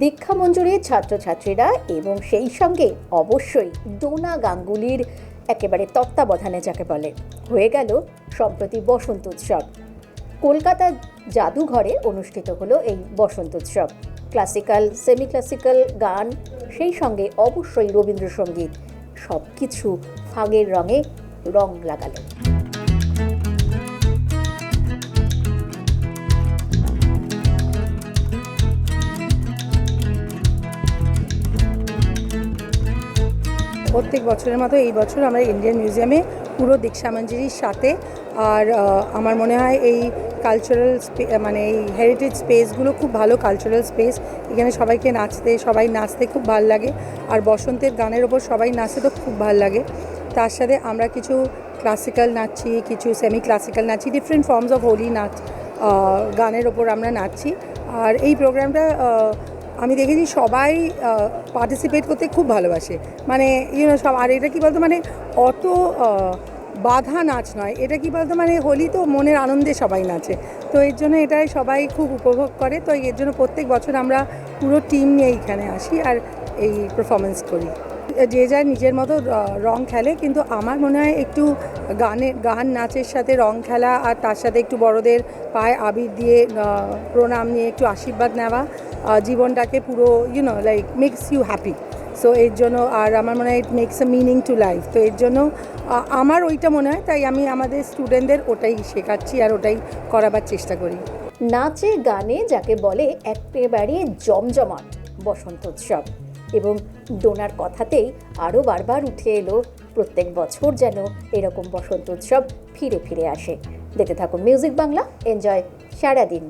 দীক্ষা মঞ্জুরির ছাত্রছাত্রীরা এবং সেই সঙ্গে অবশ্যই ডোনা গাঙ্গুলির একেবারে তত্ত্বাবধানে যাকে বলে, হয়ে গেল সম্প্রতি বসন্ত উৎসব। কলকাতার জাদুঘরে অনুষ্ঠিত হলো এই বসন্ত উৎসব। ক্লাসিক্যাল সেমি ক্লাসিক্যাল গান সেই সঙ্গে অবশ্যই রবীন্দ্রসঙ্গীত সব কিছু ফাগের রঙে রং লাগালো। প্রত্যেক বছরের মতো এই বছর আমরা ইন্ডিয়ান মিউজিয়ামে পুরো দীক্ষা মঞ্জুরির সাথে আর আমার মনে হয় এই কালচারাল মানে এই হেরিটেজ স্পেসগুলো খুব ভালো কালচারাল স্পেস এখানে সবাইকে নাচতে, সবাই নাচতে খুব ভালো লাগে। আর বসন্তের গানের ওপর সবাই নাচতে তো খুব ভালো লাগে। তার সাথে আমরা কিছু ক্লাসিক্যাল নাচছি, কিছু সেমি ক্লাসিক্যাল নাচছি ডিফারেন্ট ফর্মস অফ হোলি নাচ গানের ওপর আমরা নাচছি। আর এই প্রোগ্রামটা আমি দেখেছি সবাই পার্টিসিপেট করতে খুব ভালোবাসে। মানে ইউনো সব, আর এটা কি বলতো মানে অত বাধা নাচ নয়। এটা কি বলতো মানে হোলি তো মনের আনন্দে সবাই নাচে। তো এর জন্য এটাই সবাই খুব উপভোগ করে। তো এর জন্য প্রত্যেক বছর আমরা পুরো টিম নিয়ে এইখানে আসি আর এই পারফরমেন্স করি। যে যার নিজের মতো রং খেলে, কিন্তু আমার মনে হয় একটু গানে, গান নাচের সাথে রং খেলা আর তার সাথে একটু বড়দের পায়ে আবির দিয়ে প্রণাম নিয়ে একটু আশীর্বাদ নেওয়া জীবনটাকে পুরো you know like makes you happy so এর জন্য, আর আমার মনে হয় it makes a meaning to life তো এর জন্য আমার ওইটা মনে হয়, তাই আমি আমাদের স্টুডেন্টদের ওটাই শেখাচ্ছি আর ওটাই করাবার চেষ্টা করি। নাচে গানে যাকে বলে একেবারে জমজমাট বসন্ত উৎসব। এবং ডোনার কথাতেই আরও বারবার উঠে এলো, প্রত্যেক বছর যেন এরকম বসন্ত উৎসব ফিরে ফিরে আসে। দেখতে থাকুন মিউজিক বাংলা এনজয় সারাদিন।